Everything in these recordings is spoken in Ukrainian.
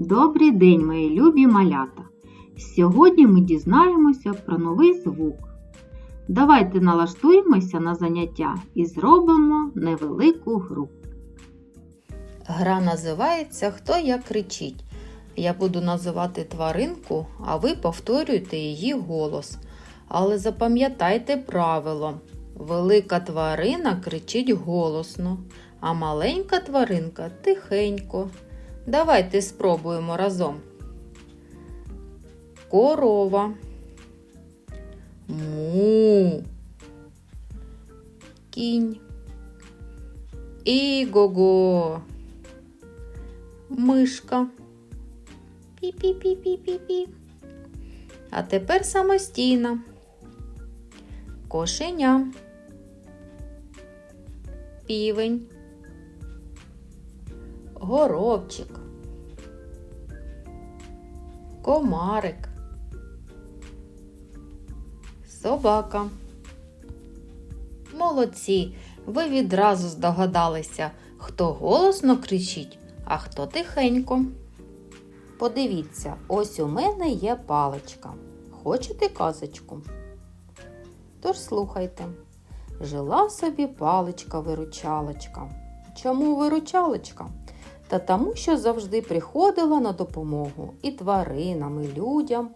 Добрий день, мої любі малята! Сьогодні ми дізнаємося про новий звук. Давайте налаштуємося на заняття і зробимо невелику гру. Гра називається Хто як кричить. Я буду називати тваринку, а ви повторюєте її голос. Але запам'ятайте правило: велика тварина кричить голосно, а маленька тваринка тихенько. Давайте спробуємо разом. Корова. Му. Кінь. Іго-го. Мишка. Пі-пі-пі-пі-пі-пі. А тепер самостійна. Кошеня. Півень. Горобчик. Комарик. Собака. Молодці. Ви відразу здогадалися, хто голосно кричить, а хто тихенько. Подивіться, ось у мене є паличка. Хочете казочку? Тож слухайте. Жила собі паличка-виручалочка. Чому виручалочка? Та тому, що завжди приходила на допомогу і тваринам, і людям,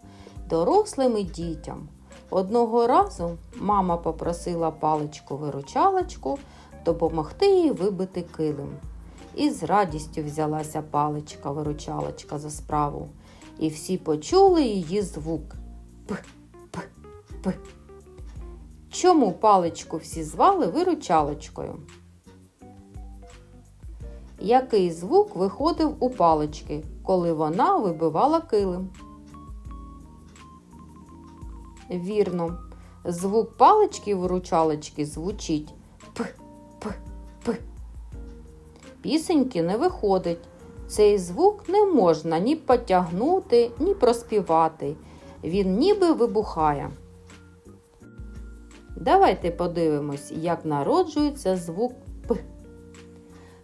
дорослим і дітям. Одного разу мама попросила паличку-виручалочку допомогти їй вибити килим. І з радістю взялася паличка-виручалочка за справу. І всі почули її звук. П, п, п. Чому паличку всі звали виручалочкою? Який звук виходив у палички, коли вона вибивала килим? Вірно, звук палички виручалочки звучить п, п, п. Пісеньки не виходить. Цей звук не можна ні потягнути, ні проспівати. Він ніби вибухає. Давайте подивимось, як народжується звук.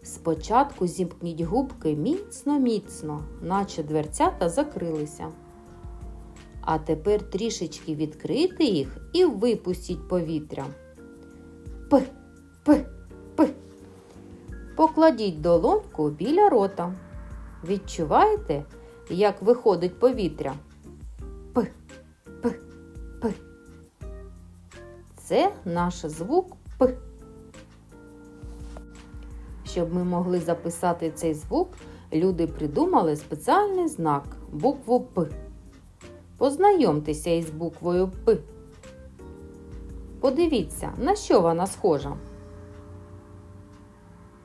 Спочатку зімкніть губки міцно-міцно, наче дверцята закрилися. А тепер трішечки відкрити їх і випустіть повітря. П, П, П. Покладіть долоньку біля рота. Відчуваєте, як виходить повітря? П, П, П. Це наш звук П. Щоб ми могли записати цей звук, люди придумали спеціальний знак букву П. Познайомтеся із буквою П. Подивіться, на що вона схожа.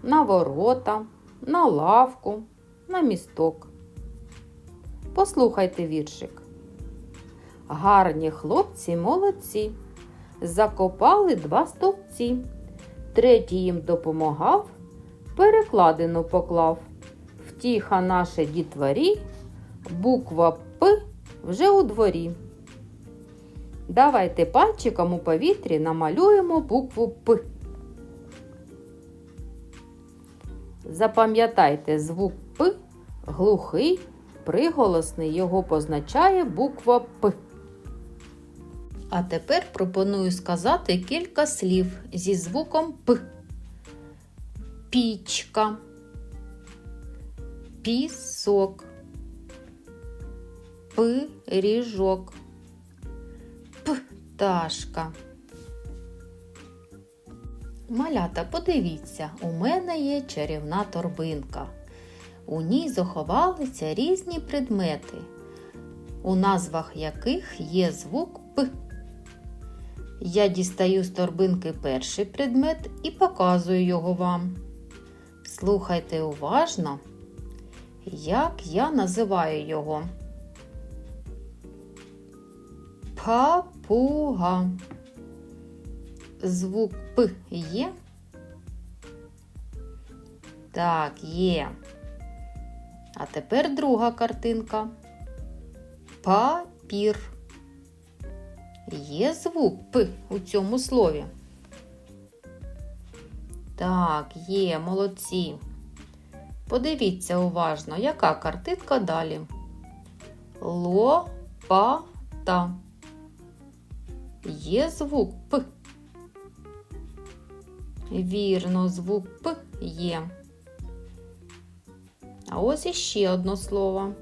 На ворота, на лавку, на місток. Послухайте віршик. Гарні хлопці молодці. Закопали два стовпці. Третій їм допомагав, перекладину поклав. Втіха наша дітворі, буква П вже у дворі. Давайте пальчиком у повітрі намалюємо букву П. Запам'ятайте звук П глухий, приголосний його позначає буква П. А тепер пропоную сказати кілька слів зі звуком П. Пічка, пісок, пиріжок, пташка. Малята, подивіться, у мене є чарівна торбинка. У ній заховалися різні предмети, у назвах яких є звук П. Я дістаю з торбинки перший предмет і показую його вам. Слухайте уважно, як я називаю його. Папуга. Звук П є? Так, є. А тепер друга картинка. Папір. Є звук П у цьому слові? Так, є, молодці. Подивіться уважно, яка картинка далі. Лопата. Є звук П. Вірно, звук П є. А ось іще одне слово.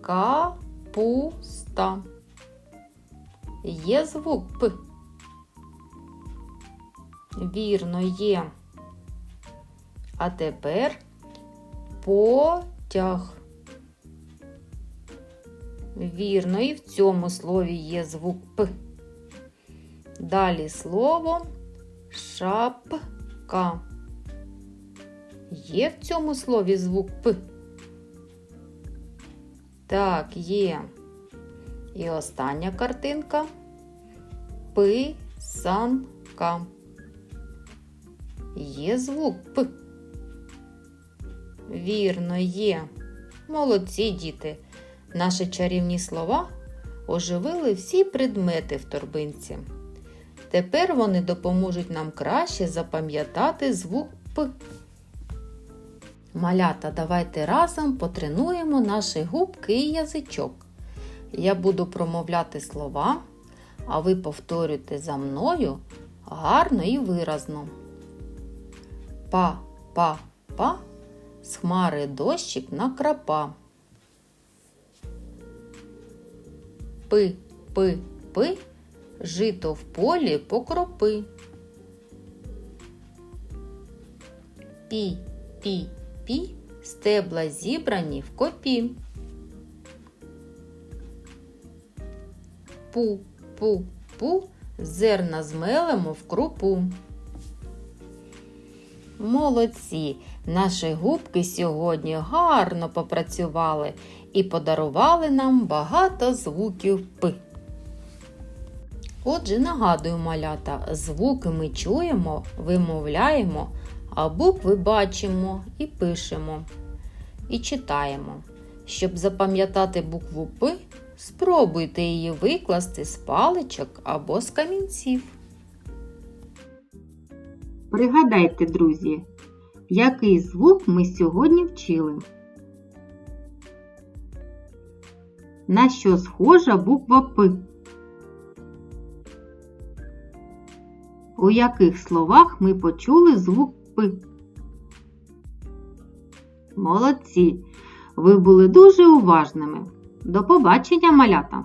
Капуста. Є звук П. Вірно, є. А тепер потяг. Вірно, і в цьому слові є звук П. Далі слово шапка. Є в цьому слові звук П. Так, є. І остання картинка. Писанка. Є звук П. Вірно, є. Молодці діти. Наші чарівні слова оживили всі предмети в торбинці. Тепер вони допоможуть нам краще запам'ятати звук П. Малята, давайте разом потренуємо наші губки і язичок. Я буду промовляти слова, а ви повторюйте за мною гарно і виразно. Па, па, па, з хмари дощик накрапа. Пи, пи, пи, жито в полі покропи. Пі, пі, пі, стебла зібрані в копі. Пу, пу, пу, зерна змелемо в крупу. Молодці! Наші губки сьогодні гарно попрацювали і подарували нам багато звуків П. Отже, нагадую, малята, звуки ми чуємо, вимовляємо, а букви бачимо і пишемо. І читаємо. Щоб запам'ятати букву П, спробуйте її викласти з паличок або з камінців. Пригадайте, друзі, який звук ми сьогодні вчили. На що схожа буква П? У яких словах ми почули звук П? Молодці! Ви були дуже уважними. До побачення, малята!